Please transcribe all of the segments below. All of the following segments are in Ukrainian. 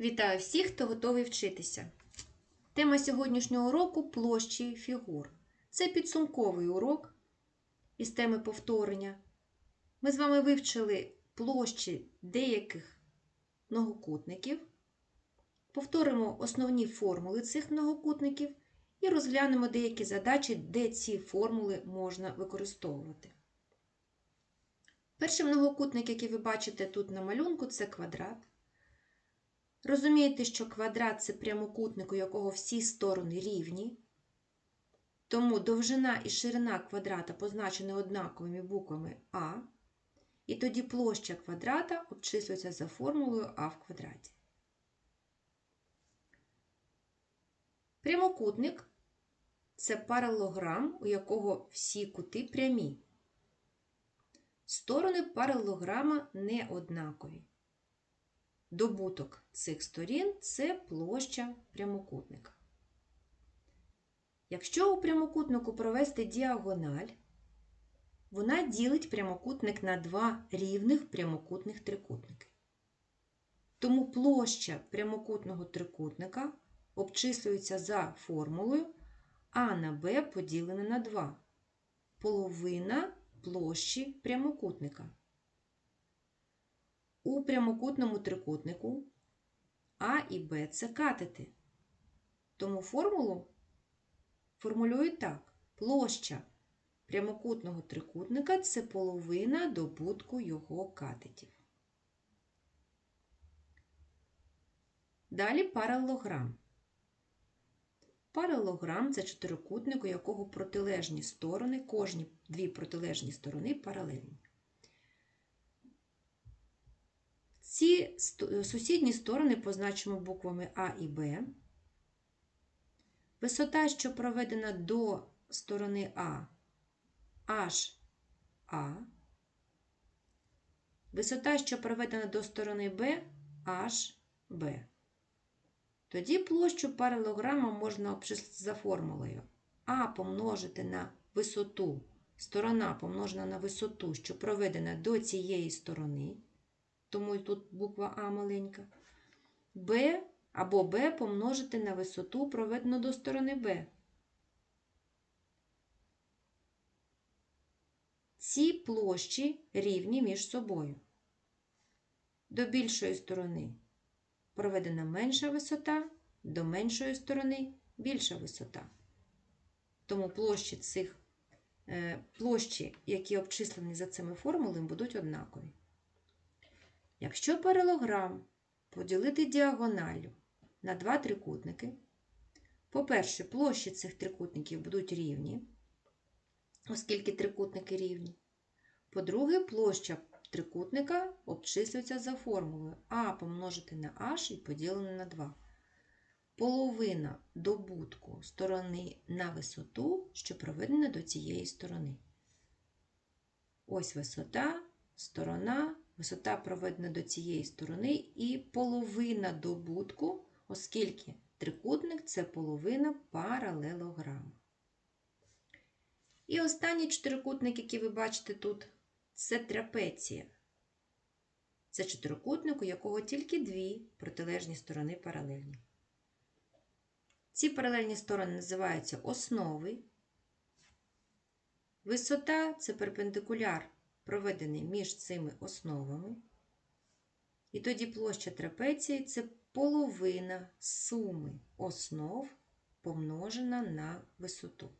Вітаю всіх, хто готовий вчитися. Тема сьогоднішнього уроку площі фігур. Це підсумковий урок із теми повторення. Ми з вами вивчили площі деяких многокутників, повторимо основні формули цих многокутників і розглянемо деякі задачі, де ці формули можна використовувати. Перший многокутник, який ви бачите тут на малюнку, це квадрат. Розумієте, що квадрат це прямокутник, у якого всі сторони рівні, тому довжина і ширина квадрата позначені однаковими буквами А, і тоді площа квадрата обчислюється за формулою А в квадраті. Прямокутник це паралелограм, у якого всі кути прямі. Сторони паралелограма не однакові. Добуток цих сторін це площа прямокутника. Якщо у прямокутнику провести діагональ, вона ділить прямокутник на два рівних прямокутних трикутники. Тому площа прямокутного трикутника обчислюється за формулою А на Б поділене на 2. Половина площі прямокутника. У прямокутному трикутнику А і Б це катети. Тому формулу формулюють так: площа прямокутного трикутника це половина добутку його катетів. Далі паралелограм. Паралелограм це чотирикутник, у якого протилежні сторони, кожні дві протилежні сторони паралельні. Ці сусідні сторони позначимо буквами А і Б. Висота, що проведена до сторони А, HA. Висота, що проведена до сторони Б, HB. Тоді площу паралелограма можна обчислити за формулою А помножити на висоту, сторона помножена на висоту, що проведена до цієї сторони тому і тут буква А маленька. Б або Б помножити на висоту, проведену до сторони Б. Ці площі рівні між собою. До більшої сторони проведена менша висота, до меншої сторони більша висота. Тому площі цих е, площі, які обчислені за цими формулами, будуть однакові. Якщо паралограм поділити діагоналю на два трикутники, по-перше, площі цих трикутників будуть рівні, оскільки трикутники рівні. По-друге, площа трикутника обчислюється за формулою А помножити на H і поділене на 2. Половина добутку сторони на висоту, що проведена до цієї сторони. Ось висота, сторона висота проведена до цієї сторони і половина добутку, оскільки трикутник це половина паралелограма. І останній чотирикутник, який ви бачите тут, це трапеція. Це чотирикутник, у якого тільки дві протилежні сторони паралельні. Ці паралельні сторони називаються основи. Висота це перпендикуляр проведений між цими основами. І тоді площа трапеції це половина суми основ помножена на висоту.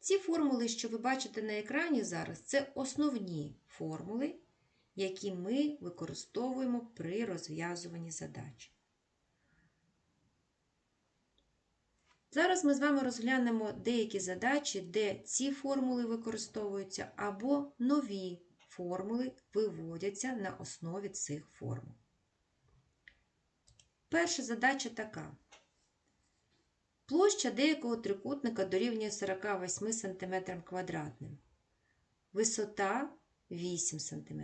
Ці формули, що ви бачите на екрані зараз, це основні формули, які ми використовуємо при розв'язуванні задач. Зараз ми з вами розглянемо деякі задачі, де ці формули використовуються, або нові формули виводяться на основі цих формул. Перша задача така. Площа деякого трикутника дорівнює 48 см квадратним. Висота 8 см.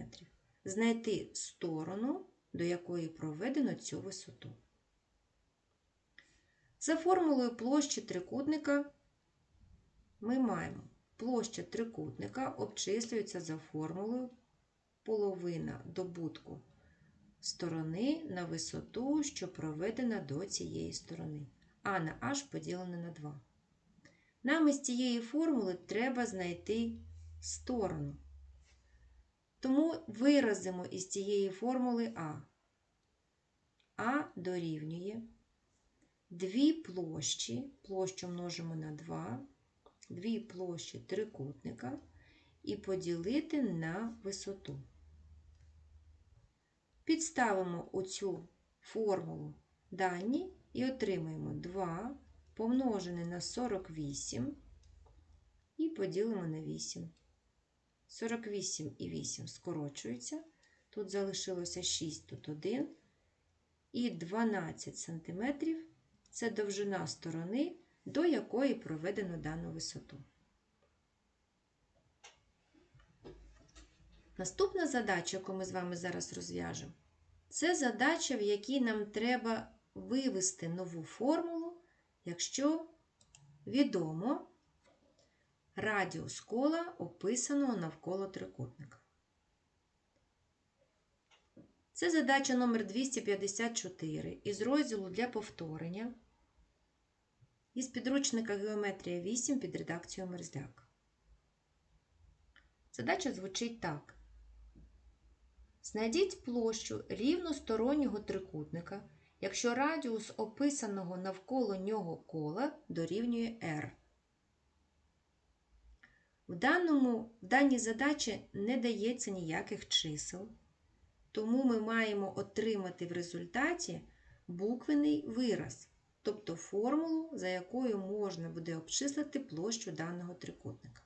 Знайти сторону, до якої проведено цю висоту. За формулою площі трикутника ми маємо площа трикутника обчислюється за формулою половина добутку сторони на висоту, що проведена до цієї сторони. А на h поділене на 2. Нам із цієї формули треба знайти сторону. Тому виразимо із цієї формули А. А дорівнює дві площі, площу множимо на 2, дві площі трикутника і поділити на висоту. Підставимо у цю формулу дані і отримаємо 2 помножене на 48 і поділимо на 8. 48 і 8 скорочуються. Тут залишилося 6, тут 1. І 12 см це довжина сторони, до якої проведено дану висоту. Наступна задача, яку ми з вами зараз розв'яжемо, це задача, в якій нам треба вивести нову формулу, якщо відомо радіус кола, описаного навколо трикутника. Це задача номер 254 із розділу для повторення із підручника Геометрія 8 під редакцією Мерзляк. Задача звучить так. Знайдіть площу рівностороннього трикутника, якщо радіус описаного навколо нього кола дорівнює r. В, даному, в даній задачі не дається ніяких чисел, тому ми маємо отримати в результаті буквений вираз, тобто формулу, за якою можна буде обчислити площу даного трикутника.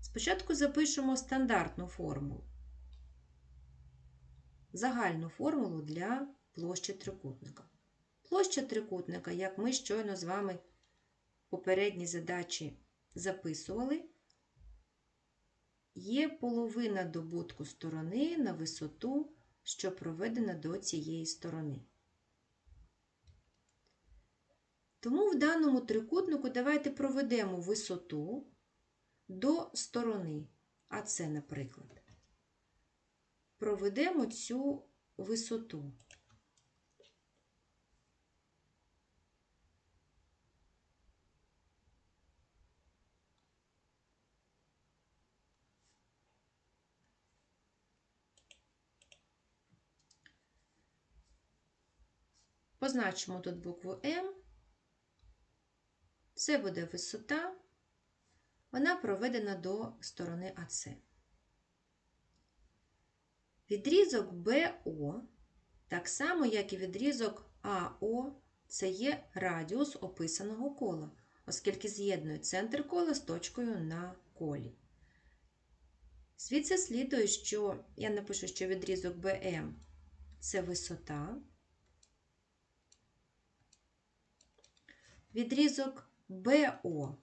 Спочатку запишемо стандартну формулу, загальну формулу для площі трикутника. Площа трикутника, як ми щойно з вами в попередній задачі записували, є половина добутку сторони на висоту, що проведена до цієї сторони. Тому в даному трикутнику давайте проведемо висоту до сторони, а це, наприклад, проведемо цю висоту. Позначимо тут букву М. Це буде висота, вона проведена до сторони АС. Відрізок БО, так само, як і відрізок АО, це є радіус описаного кола, оскільки з'єднує центр кола з точкою на колі. Звідси слідує, що я напишу, що відрізок БМ це висота. Відрізок БО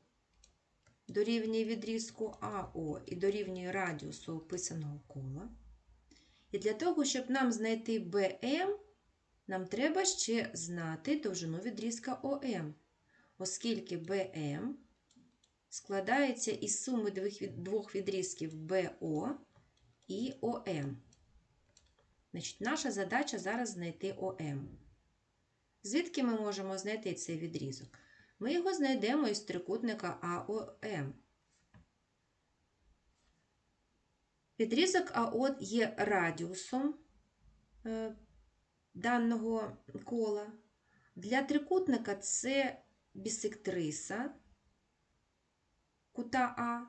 дорівнює відрізку АО і дорівнює радіусу описаного кола. І для того, щоб нам знайти БМ, нам треба ще знати довжину відрізка ОМ, оскільки БМ складається із суми двох відрізків БО і ОМ. Значить, Наша задача зараз знайти ОМ. Звідки ми можемо знайти цей відрізок? Ми його знайдемо із трикутника АОМ. Відрізок АО є радіусом е, даного кола. Для трикутника це бісектриса кута А,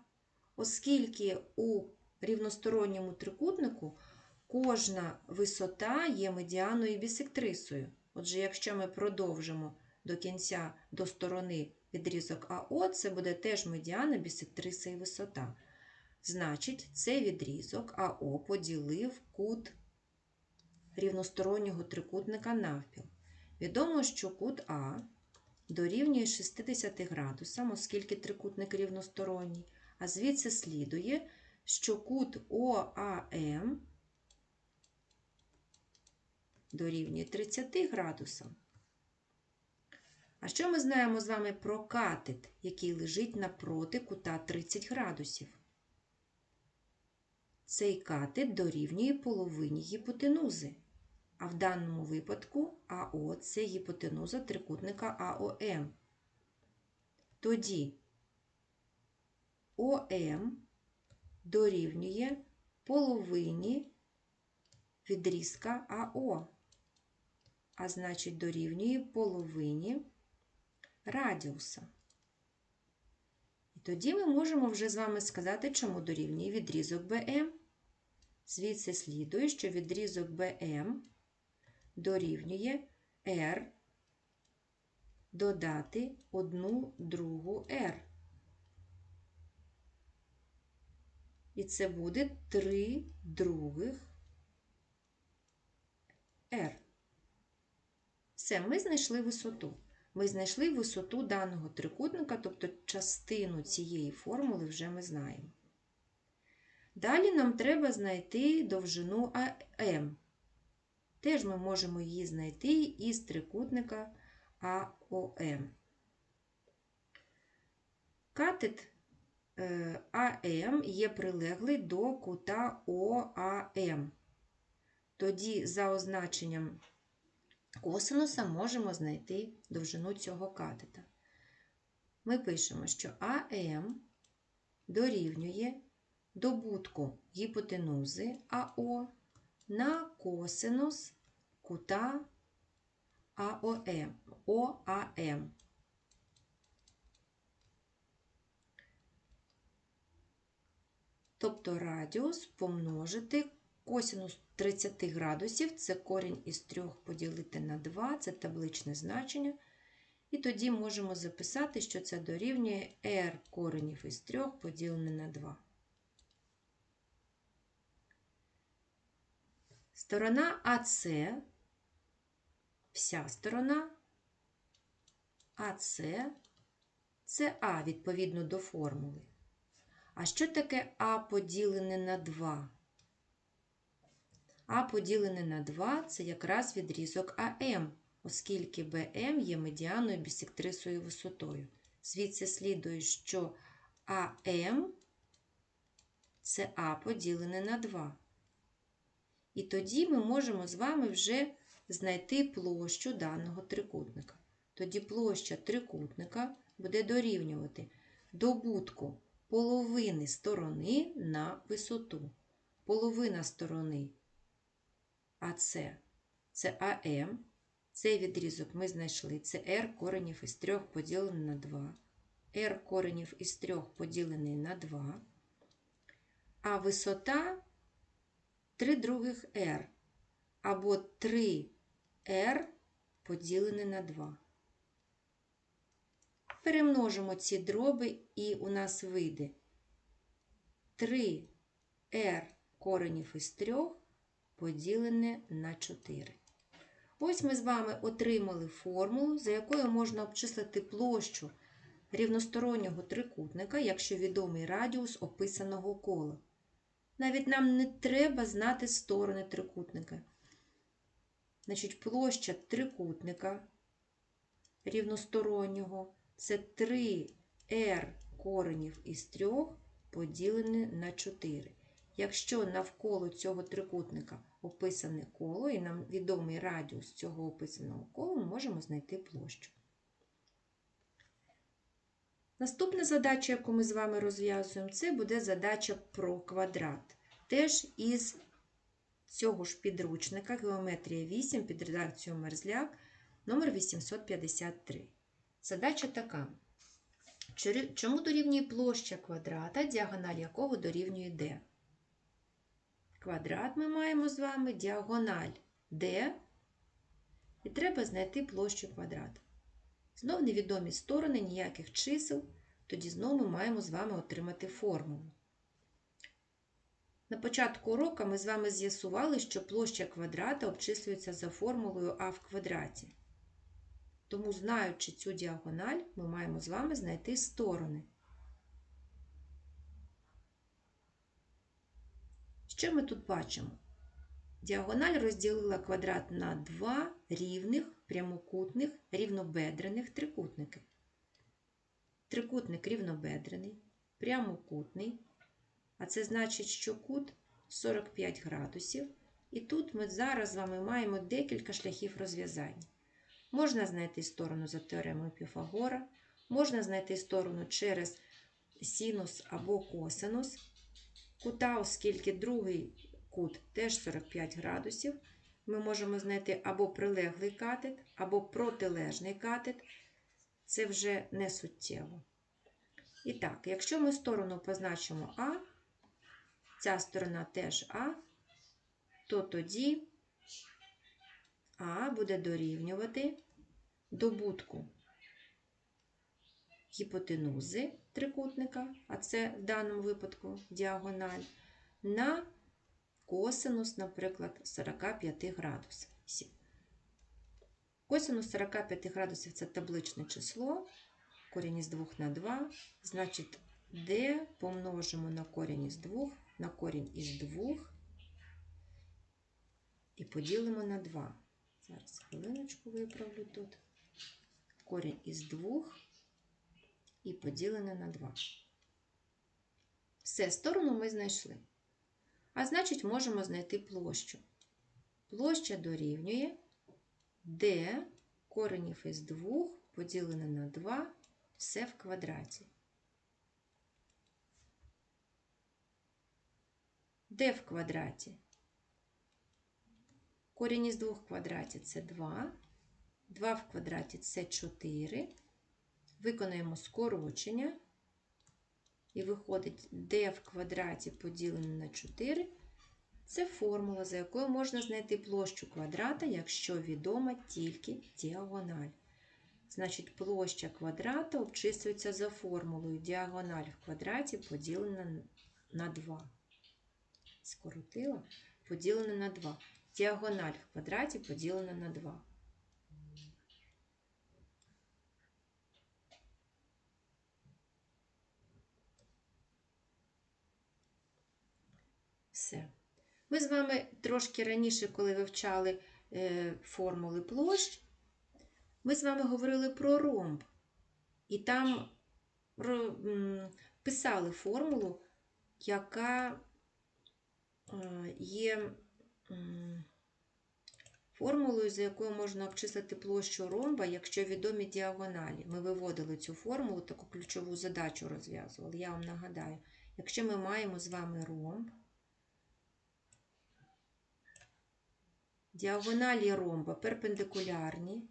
оскільки у рівносторонньому трикутнику кожна висота є медіаною бісектрисою. Отже, якщо ми продовжимо до кінця до сторони відрізок АО, це буде теж медіана бісектриса і висота. Значить, цей відрізок АО поділив кут рівностороннього трикутника навпіл. Відомо, що кут А дорівнює 60 градусам, оскільки трикутник рівносторонній, а звідси слідує, що кут ОАМ дорівнює 30 градусам. А що ми знаємо з вами про катет, який лежить напроти кута 30 градусів? цей катет дорівнює половині гіпотенузи. А в даному випадку АО це гіпотенуза трикутника АОМ. Тоді ОМ дорівнює половині відрізка АО, а значить дорівнює половині радіуса. І тоді ми можемо вже з вами сказати, чому дорівнює відрізок БМ. Звідси слідує, що відрізок БМ дорівнює R додати одну другу R. І це буде 3 других R. Все, ми знайшли висоту. Ми знайшли висоту даного трикутника, тобто частину цієї формули вже ми знаємо. Далі нам треба знайти довжину АМ. Теж ми можемо її знайти із трикутника АОМ. Катет е, АМ є прилеглий до кута ОАМ. Тоді за означенням косинуса можемо знайти довжину цього катета. Ми пишемо, що АМ дорівнює добутку гіпотенузи АО на косинус кута АОМ, ОАМ. Тобто радіус помножити косинус 30 градусів, це корінь із 3 поділити на 2, це табличне значення. І тоді можемо записати, що це дорівнює r коренів із 3 поділене на 2. Сторона АС, вся сторона АС це А відповідно до формули. А що таке А поділене на 2? А поділене на 2 це якраз відрізок АМ, оскільки БМ є медіаною бісектрисою висотою. Звідси слідує, що АМ це А поділене на 2. І тоді ми можемо з вами вже знайти площу даного трикутника. Тоді площа трикутника буде дорівнювати добутку половини сторони на висоту. Половина сторони АС це АМ. Цей відрізок ми знайшли. Це r коренів із 3 поділений на 2. r коренів із 3 поділений на 2. А висота 3 других r. Або 3r поділене на 2. Перемножимо ці дроби, і у нас вийде 3r коренів із 3 поділене на 4. Ось ми з вами отримали формулу, за якою можна обчислити площу рівностороннього трикутника, якщо відомий радіус описаного кола. Навіть нам не треба знати сторони трикутника. Значить, площа трикутника рівностороннього це 3r коренів із 3 поділене на 4. Якщо навколо цього трикутника описане коло, і нам відомий радіус цього описаного кола, ми можемо знайти площу. Наступна задача, яку ми з вами розв'язуємо, це буде задача про квадрат. Теж із цього ж підручника Геометрія 8 під редакцією Мерзляк номер 853. Задача така. Чому дорівнює площа квадрата, діагональ якого дорівнює d? Квадрат ми маємо з вами діагональ d, і треба знайти площу квадрата. Знов невідомі сторони, ніяких чисел, тоді знову ми маємо з вами отримати формулу. На початку уроку ми з вами з'ясували, що площа квадрата обчислюється за формулою а в квадраті. Тому, знаючи цю діагональ, ми маємо з вами знайти сторони. Що ми тут бачимо? Діагональ розділила квадрат на два рівних прямокутних рівнобедрених трикутники. Трикутник рівнобедрений, прямокутний, а це значить, що кут 45 градусів. І тут ми зараз з вами маємо декілька шляхів розв'язання. Можна знайти сторону за теоремою Піфагора, можна знайти сторону через синус або косинус кута, оскільки другий кут теж 45 градусів. Ми можемо знайти або прилеглий катет, або протилежний катет. Це вже не суттєво. І так, якщо ми сторону позначимо А, ця сторона теж А, то тоді А буде дорівнювати добутку гіпотенузи трикутника, а це в даному випадку діагональ, на косинус, наприклад, 45 градусів. Косинус 45 градусів це табличне число, корінь із 2 на 2, значить, d помножимо на корінь із 2, на корінь із 2 і поділимо на 2. Зараз хвилиночку виправлю тут. Корінь із 2 і поділене на 2. Все, сторону ми знайшли. А значить, можемо знайти площу. Площа дорівнює d коренів із 2 поділене на 2, все в квадраті. d в квадраті? Корінь із 2 в квадраті це 2, 2 в квадраті це 4. Виконаємо скорочення. І виходить d в квадраті поділене на 4. Це формула, за якою можна знайти площу квадрата, якщо відома тільки діагональ. Значить, площа квадрата обчислюється за формулою діагональ в квадраті поділена на 2. Скоротила, поділена на 2. Діагональ в квадраті поділена на 2. Все. Ми з вами трошки раніше, коли вивчали е, формули площ, ми з вами говорили про ромб. І там писали формулу, яка е, є формулою, за якою можна обчислити площу ромба, якщо відомі діагоналі. Ми виводили цю формулу, таку ключову задачу розв'язували. Я вам нагадаю, якщо ми маємо з вами ромб, Діагоналі ромба перпендикулярні.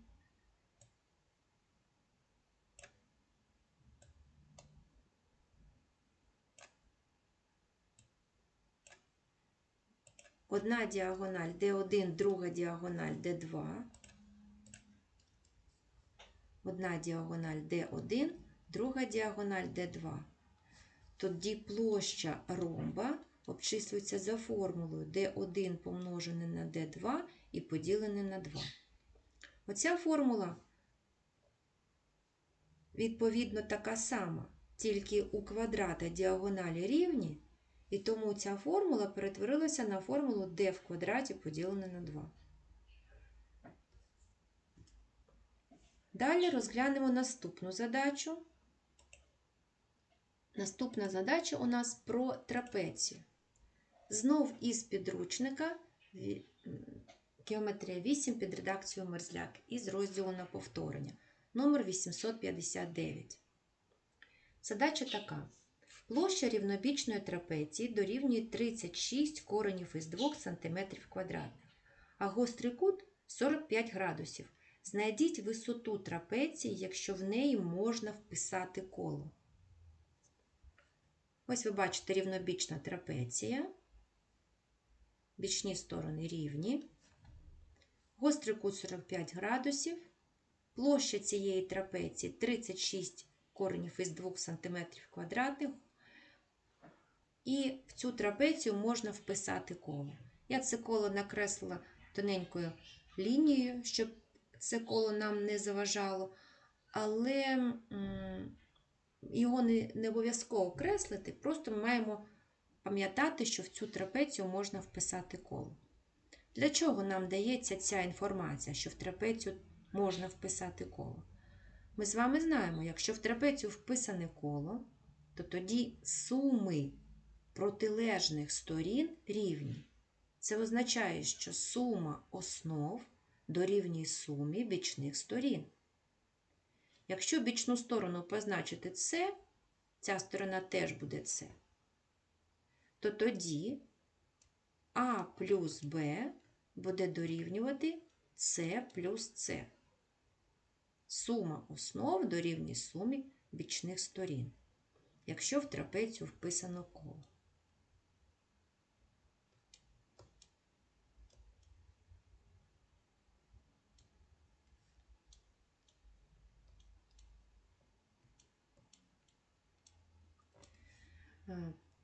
Одна діагональ D1, друга діагональ D2. Одна діагональ D1, друга діагональ D2. Тоді площа ромба обчислюється за формулою d1 помножене на d2 і поділене на 2. Оця формула, відповідно, така сама, тільки у квадрата діагоналі рівні, і тому ця формула перетворилася на формулу d в квадраті поділене на 2. Далі розглянемо наступну задачу. Наступна задача у нас про трапецію. Знов із підручника Геометрія 8 під редакцією Мерзляк із розділу на повторення номер 859. Задача така. Площа рівнобічної трапеції дорівнює 36 коренів із 2 см квадратних, а гострий кут 45 градусів. Знайдіть висоту трапеції, якщо в неї можна вписати коло. Ось ви бачите рівнобічна трапеція. Бічні сторони рівні. Гострий кут 45 градусів. Площа цієї трапеції 36 коренів із 2 см квадратних. І в цю трапецію можна вписати коло. Я це коло накреслила тоненькою лінією, щоб це коло нам не заважало. Але його не, обов'язково креслити, просто ми маємо пам'ятати, що в цю трапецію можна вписати коло. Для чого нам дається ця інформація, що в трапецію можна вписати коло? Ми з вами знаємо, якщо в трапецію вписане коло, то тоді суми протилежних сторін рівні. Це означає, що сума основ дорівнює сумі бічних сторін. Якщо бічну сторону позначити С, ця сторона теж буде С, то тоді А плюс Б буде дорівнювати С плюс С. Сума основ дорівнює сумі бічних сторін, якщо в трапецію вписано коло.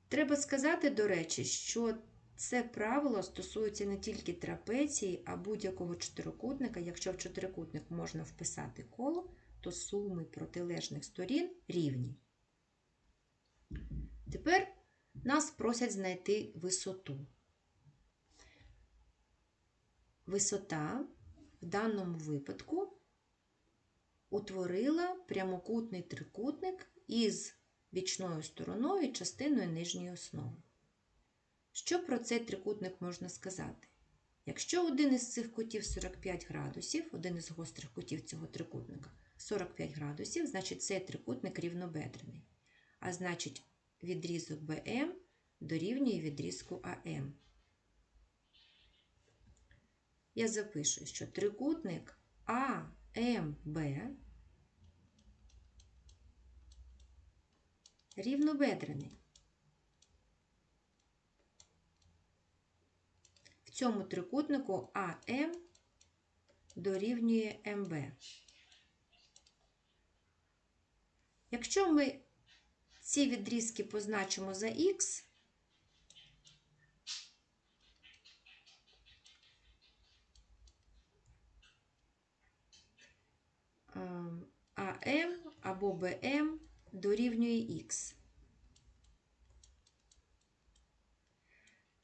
Треба сказати, до речі, що це правило стосується не тільки трапеції, а будь-якого чотирикутника. Якщо в чотирикутник можна вписати коло, то суми протилежних сторін рівні. Тепер нас просять знайти висоту. Висота в даному випадку утворила прямокутний трикутник із бічною стороною і частиною нижньої основи. Що про цей трикутник можна сказати? Якщо один із цих кутів 45 градусів, один із гострих кутів цього трикутника 45 градусів, значить цей трикутник рівнобедрений. А значить, відрізок БМ дорівнює відрізку АМ. Я запишу, що трикутник АМБ рівнобедрений. В цьому трикутнику АМ дорівнює МБ. Якщо ми ці відрізки позначимо за Х, АМ або БМ дорівнює Х,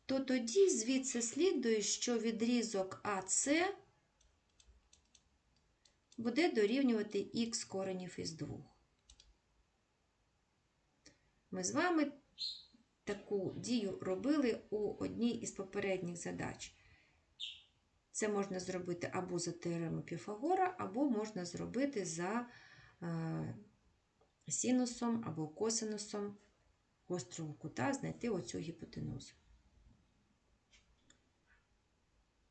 то тоді звідси слідує, що відрізок АС буде дорівнювати х коренів із 2. Ми з вами таку дію робили у одній із попередніх задач. Це можна зробити або за теоремою Піфагора, або можна зробити за е, синусом або косинусом гострого кута, знайти оцю гіпотенузу.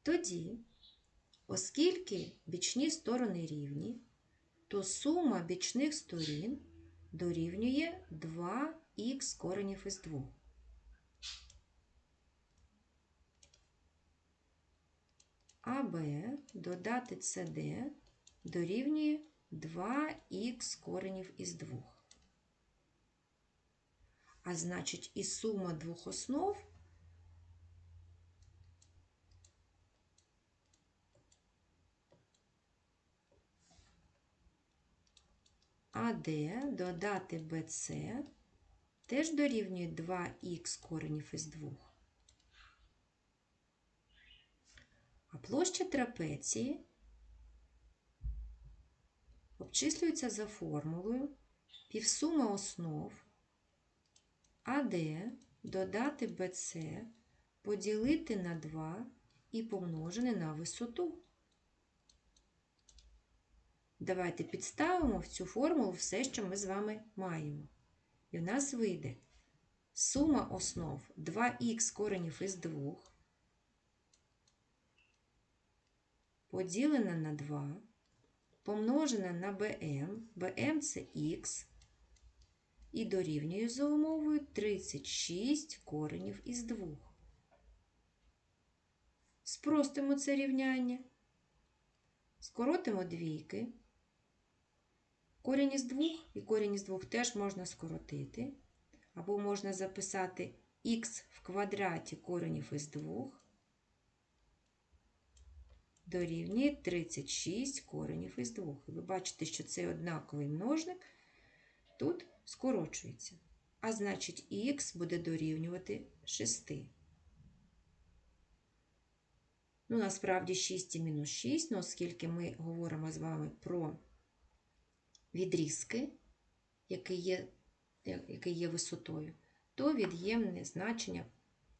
Тоді, оскільки бічні сторони рівні, то сума бічних сторін дорівнює 2х коренів із 2. АБ додати СД дорівнює 2х коренів із 2. А значить, і сума двох основ АД додати БЦ теж дорівнює 2х коренів із 2. А площа трапеції обчислюється за формулою півсума основ АД додати БЦ поділити на 2 і помножене на висоту. Давайте підставимо в цю формулу все, що ми з вами маємо. І в нас вийде сума основ 2х коренів із 2 поділена на 2, помножена на bm, bm це х, і дорівнює за умовою 36 коренів із 2. Спростимо це рівняння, скоротимо двійки. Корінь із 2 і корінь із 2 теж можна скоротити, або можна записати х в квадраті коренів із 2 дорівнює 36 коренів із 2. І ви бачите, що цей однаковий множник тут скорочується. А значить, х буде дорівнювати 6. Ну, насправді 6 і мінус 6, ну, оскільки ми говоримо з вами про відрізки, який є, який є висотою, то від'ємне значення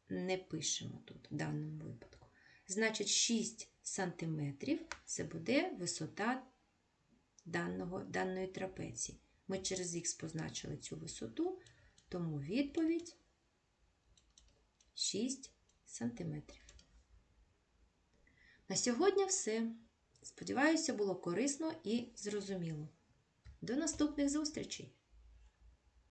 не пишемо тут в даному випадку. Значить, 6 см це буде висота даного, даної трапеції. Ми через х позначили цю висоту, тому відповідь 6 см. На сьогодні все. Сподіваюся, було корисно і зрозуміло. До наступних зустрічей!